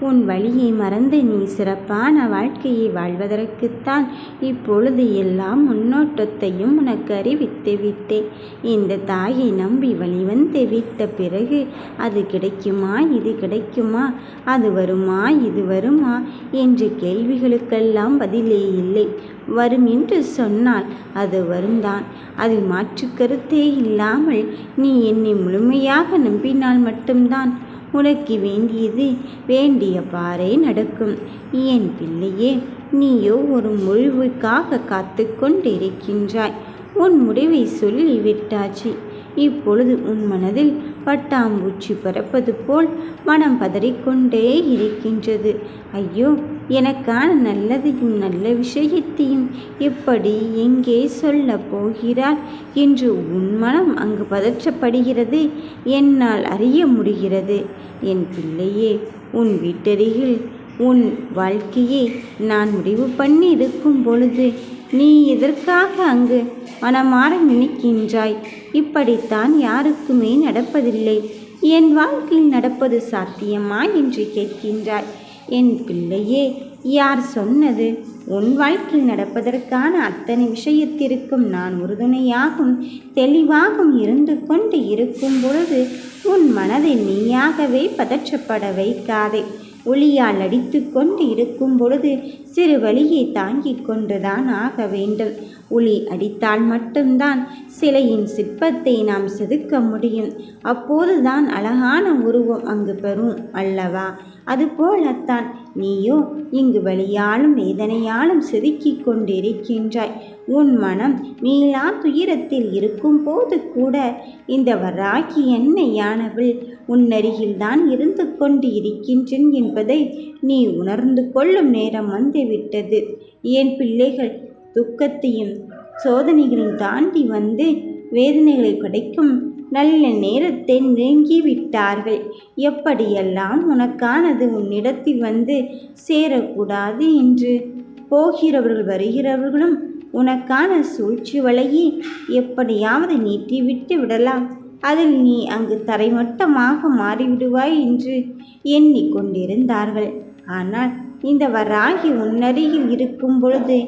உன் வழியை மறந்து நீ சிறப்பான வாழ்க்கையை வாழ்வதற்குத்தான் இப்பொழுது எல்லாம் முன்னோட்டத்தையும் உனக்கு அறிவித்து விட்டேன். இந்த தாயை நம்பி வழிவந்து விட்ட பிறகு அது கிடைக்குமா? இது கிடைக்குமா? அது வருமா? இது வருமா? என்ற கேள்விகளுக்கெல்லாம் பதிலே இல்லை. வரும் என்று சொன்னால் அது வரும்தான். அதில் மாற்று கருத்தே இல்லாமல் நீ என்னை முழுமையாக நம்பினால் மட்டும்தான். உனக்கு வேண்டியது வேண்டிய பாறை நடக்கும். என் பிள்ளையே நீயோ ஒரு முடிவுக்காக காத்து கொண்டிருக்கின்றாய் உன் முடிவை சொல்லி விட்டாச்சு. இப்பொழுது உன் மனதில் பட்டாம்பூச்சி பறப்பது போல் மனம் பதறிக்கொண்டே இருக்கின்றது. ஐயோ எனக்கான நல்லதையும் நல்ல விஷயத்தையும் எப்படி எங்கே சொல்ல போகிறார் என்று உன் மனம் அங்கு பதற்றப்படுகிறது. என்னால் அறிய முடிகிறது. என் பிள்ளையே உன் வீட்டருகில் உன் வாழ்க்கையை நான் முடிவு பண்ணி இருக்கும் பொழுது நீ எதற்காக அங்கு மனமாற நினைக்கின்றாய்? இப்படித்தான் யாருக்குமே நடப்பதில்லை. என் வாழ்க்கையில் நடப்பது சாத்தியமா? என்று கேட்கின்றாய். என் பிள்ளையே யார் சொன்னது? உன் வாழ்க்கையில் நடப்பதற்கான அத்தனை விஷயத்திற்கும் நான் உறுதுணையாகவும் தெளிவாகவும் இருந்து கொண்டு இருக்கும் பொழுது உன் மனதை நீயாகவே பதற்றப்பட வைக்காதே. ஒளியால் அடித்து கொண்டு இருக்கும் பொழுது சிறு வழியை தாங்கிக் கொண்டுதான் ஆக வேண்டும். ஒளி அடித்தால் மட்டும்தான் சிலையின் சிற்பத்தை நாம் செதுக்க முடியும். அப்போதுதான் அழகான உருவம் அங்கு பெறும் அல்லவா? அதுபோலத்தான் நீயோ இங்கு வழியாலும் வேதனையாலும் செதுக்கிக் கொண்டிருக்கின்றாய். உன் மனம் மீளா துயரத்தில் இருக்கும் போது கூட இந்த வராகி என்னையானவள் உன்னருகில்தான் இருந்து கொண்டு இருக்கின்றேன் என்று என்பதை நீ உணர்ந்து கொள்ளும் நேரம் வந்துவிட்டது. என் பிள்ளைகள் துக்கத்தையும் சோதனைகளையும் தாண்டி வந்து வேதனைகளை படைக்கும் நல்ல நேரத்தை நெருங்கி விட்டார்கள் எப்படியெல்லாம் உனக்கானது உன்னிடத்தில் வந்து சேரக்கூடாது என்று போகிறவர்கள் வருகிறவர்களும் உனக்கான சூழ்ச்சி வலையை எப்படியாவது நீட்டிவிட்டு விடலாம். அதில் நீ அங்கு தரைமட்டமாக மாறிவிடுவாய் என்று எண்ணிக்கொண்டிருந்தார்கள். ஆனால் இந்த வராகி உன்னருகில் இருக்கும் பொழுது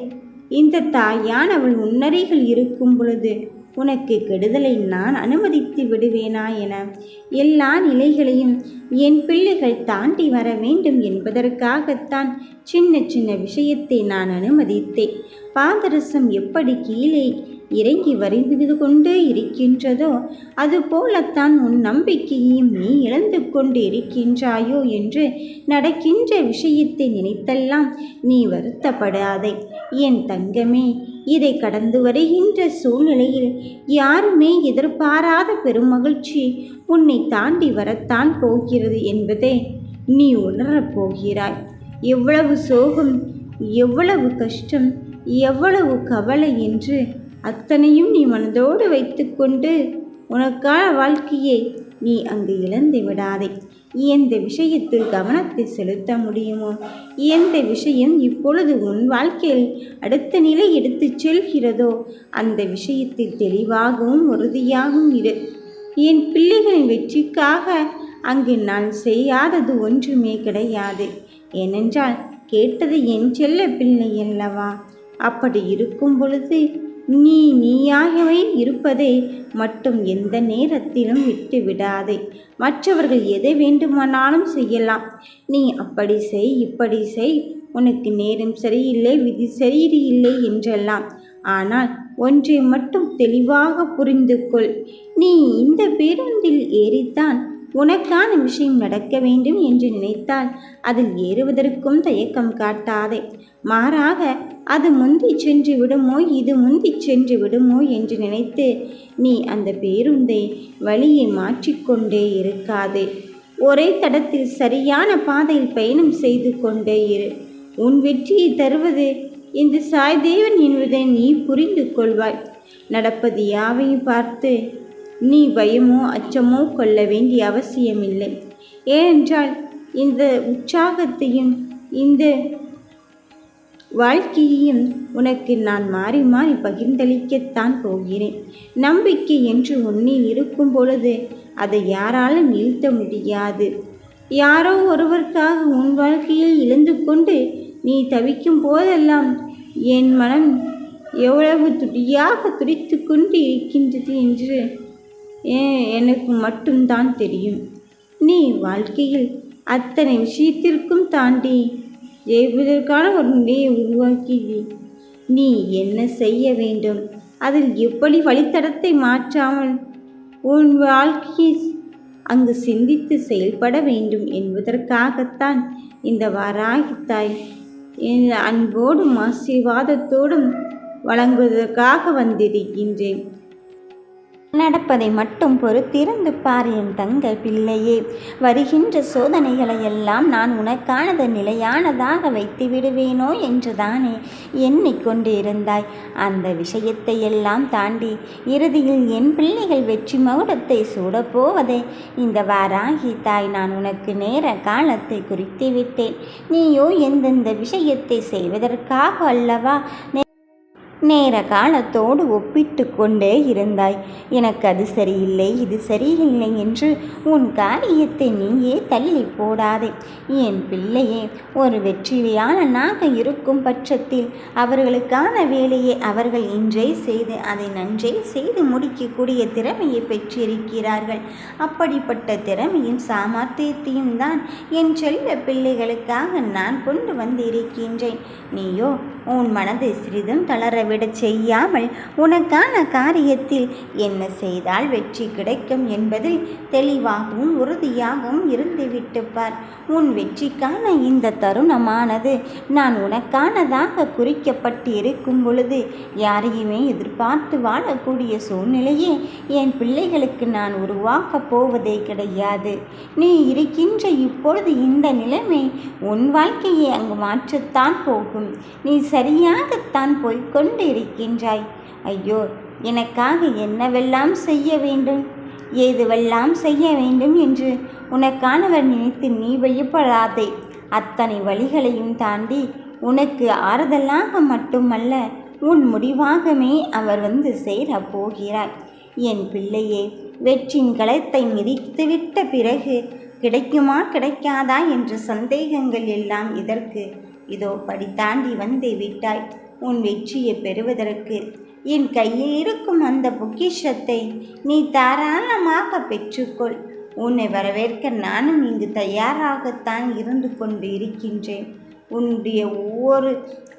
இந்த தாயானவள் உன்னருகில் இருக்கும் பொழுது உனக்கு கெடுதலை நான் அனுமதித்து விடுவேனா என எல்லா நிலைகளையும் என் பிள்ளைகள் தாண்டி வர வேண்டும் என்பதற்காகத்தான் சின்ன சின்ன விஷயத்தை நான் அனுமதித்தேன். பாதரசம் எப்படி கீழே இறங்கி வரைந்து கொண்டு இருக்கின்றதோ அதுபோலத்தான் உன் நம்பிக்கையையும் நீ இழந்து கொண்டு இருக்கின்றாயோ என்று நடக்கின்ற விஷயத்தை நினைத்தெல்லாம் நீ வருத்தப்படாதே. என் தங்கமே இதை கடந்து வருகின்ற சூழ்நிலையில் யாருமே எதிர்பாராத பெருமகிழ்ச்சி உன்னை தாண்டி வரத்தான் போகிறது என்பதை நீ உணரப் போகிறாய். எவ்வளவு சோகம் எவ்வளவு கஷ்டம் எவ்வளவு கவலை என்று அத்தனையும் நீ மனதோடு வைத்துக்கொண்டு உனக்கான வாழ்க்கையை நீ அங்கு இழந்து விடாதே. எந்த விஷயத்தில் கவனத்தை செலுத்த முடியுமோ? எந்த விஷயம் இப்பொழுது உன் வாழ்க்கையில் அடுத்த நிலை எடுத்துச் செல்கிறதோ அந்த விஷயத்தில் தெளிவாகவும் உறுதியாகவும் இரு. என் பிள்ளைகளின் வெற்றிக்காக அங்கு நான் செய்யாதது ஒன்றுமே கிடையாது. ஏனென்றால் கேட்டது என் செல்ல பிள்ளை அல்லவா? அப்படி இருக்கும் பொழுது நீ நீயாகவே இருப்பதை மட்டும் எந்த நேரத்திலும் விட்டு விடாதே மற்றவர்கள் எதை வேண்டுமானாலும் செய்யலாம். நீ அப்படி செய் இப்படி செய். உனக்கு நேரம் சரியில்லை விதி சரியில்லை என்றெல்லாம். ஆனால் ஒன்றை மட்டும் தெளிவாக புரிந்து கொள். நீ இந்த பேருந்தில் ஏறித்தான் உனக்கான விஷயம் நடக்க வேண்டும் என்று நினைத்தால் அதில் ஏறுவதற்கும் தயக்கம் காட்டாதே. மாறாக அது முந்தி சென்று விடுமோ இது முந்தி சென்று விடுமோ என்று நினைத்து நீ அந்த பேருந்தை வழியை மாற்றிக்கொண்டே இருக்காதே. ஒரே தடத்தில் சரியான பாதையில் பயணம் செய்து கொண்டே இரு. உன் வெற்றியை தருவது இந்த சாய்தேவன் என்பதை நீ புரிந்து கொள்வாய். நடப்பது யாவையும் பார்த்து நீ பயமோ அச்சமோ கொள்ள வேண்டிய அவசியமில்லை. ஏனென்றால் இந்த உற்சாகத்தையும் இந்த வாழ்க்கையையும் உனக்கு நான் மாறி மாறி பகிர்ந்தளிக்கத்தான் போகிறேன். நம்பிக்கை என்று உன்னில் இருக்கும் பொழுது அதை யாராலும் நிறுத்த முடியாது. யாரோ ஒருவருக்காக உன் வாழ்க்கையில் இழந்து கொண்டு நீ தவிக்கும் போதெல்லாம் என் மனம் எவ்வளவு துடியாக துடித்து கொண்டு இருக்கின்றது என்று ஏ- எனக்கு மட்டும்தான் தெரியும். நீ வாழ்க்கையில் அத்தனை விஷயத்திற்கும் தாண்டி ஜெயிப்பதற்கான ஒரு நிலையை உருவாக்கி நீ என்ன செய்ய வேண்டும்? அதில் எப்படி வழித்தடத்தை மாற்றாமல் உன் வாழ்க்கையை அங்கு சிந்தித்து செயல்பட வேண்டும் என்பதற்காகத்தான் இந்த வாராகி தாய் என் அன்போடும் ஆசீர்வாதத்தோடும் வழங்குவதற்காக வந்திருக்கின்றேன். நடப்பதை மட்டும் பொறுத்திருந்து பார் என் தங்க பிள்ளையே. வருகின்ற சோதனைகளை எல்லாம் நான் உனக்கானது நிலையானதாக வைத்து விடுவேனோ என்றுதானே எண்ணிக்கொண்டு இருந்தாய் அந்த விஷயத்தை எல்லாம் தாண்டி இறுதியில் என் பிள்ளைகள் வெற்றி மகுடத்தை சூடப்போவதே இந்த வாராகி தாய் நான் உனக்கு நேர காலத்தை குறித்து விட்டேன். நீயோ எந்தெந்த விஷயத்தை செய்வதற்காக அல்லவா நேர காலத்தோடு ஒப்பிட்டு கொண்டே இருந்தாய். எனக்கு அது சரியில்லை இது சரியில்லை என்று உன் காரியத்தை நீயே தள்ளி போடாதே. என் பிள்ளையே ஒரு வெற்றியாளனாக இருக்கும் பட்சத்தில் அவர்களுக்கான வேலையை அவர்கள் இன்றே செய்து அதை நன்றே செய்து முடிக்கக்கூடிய திறமையை பெற்றிருக்கிறார்கள். அப்படிப்பட்ட திறமையும் சாமர்த்தியத்தையும் தான் என் செல்ல பிள்ளைகளுக்காக நான் கொண்டு வந்திருக்கின்றேன். நீயோ உன் மனதை சிறிதும் விட செய்யாமல் உனக்கான காரியத்தில் என்ன செய்தால் வெற்றி கிடைக்கும் என்பதில் தெளிவாகவும் உறுதியாகவும் இருந்துவிட்டு பார். உன் வெற்றிக்கான இந்த தருணமானது நான் உனக்கானதாக குறிக்கப்பட்டு இருக்கும் பொழுது யாரையுமே எதிர்பார்த்து வாழக்கூடிய சூழ்நிலையே என் பிள்ளைகளுக்கு நான் உருவாக்கப் போவதே கிடையாது. நீ இருக்கின்ற இப்பொழுது இந்த நிலைமை உன் வாழ்க்கையை அங்கு மாற்றத்தான் போகும். நீ சரியாகத்தான் போய்க்கொண்டு இருக்கின்றாய் ஐயோ எனக்காக என்னவெல்லாம் செய்ய வேண்டும்? ஏதுவெல்லாம் செய்ய வேண்டும் என்று உனக்கானவர் நினைத்து நீ வழிபடாதே. அத்தனை வழிகளையும் தாண்டி உனக்கு ஆறுதலாக மட்டுமல்ல உன் முடிவாகவே அவர் வந்து சேரப் போகிறார். என் பிள்ளையே வெற்றின் களத்தை மிதித்துவிட்ட பிறகு கிடைக்குமா கிடைக்காதா என்ற சந்தேகங்கள் எல்லாம் இதற்கு இதோ படித்தாண்டி தாண்டி வந்து விட்டாய். உன் வெற்றியை பெறுவதற்கு. என் கையில் இருக்கும் அந்த பொக்கிஷத்தை நீ தாராளமாக பெற்றுக்கொள். உன்னை வரவேற்க நானும் இங்கு தயாராகத்தான் இருந்து கொண்டு இருக்கின்றேன். உன்னுடைய ஒவ்வொரு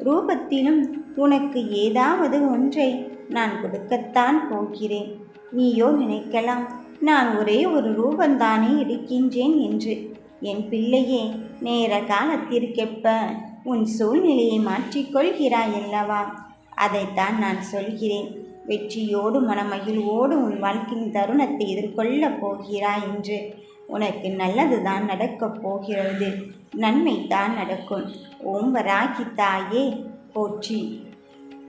ரூபத்திலும் உனக்கு ஏதாவது ஒன்றை நான் கொடுக்கத்தான் போகிறேன். நீயோ நினைக்கலாம் நான் ஒரே ஒரு ரூபந்தானே இருக்கின்றேன் என்று. என் பிள்ளையே நேர காலத்திற்கெப்ப உன் சூழ்நிலையை மாற்றிக்கொள்கிறாய் அல்லவா அதைத்தான் நான் சொல்கிறேன். வெற்றியோடு மனமகிழ்வோடு உன் வாழ்க்கையின் தருணத்தை எதிர்கொள்ளப் போகிறாய் என்று. உனக்கு நல்லதுதான் நடக்கப் போகிறது. நன்மை தான் நடக்கும். ஓம்பராகி தாயே போற்றி.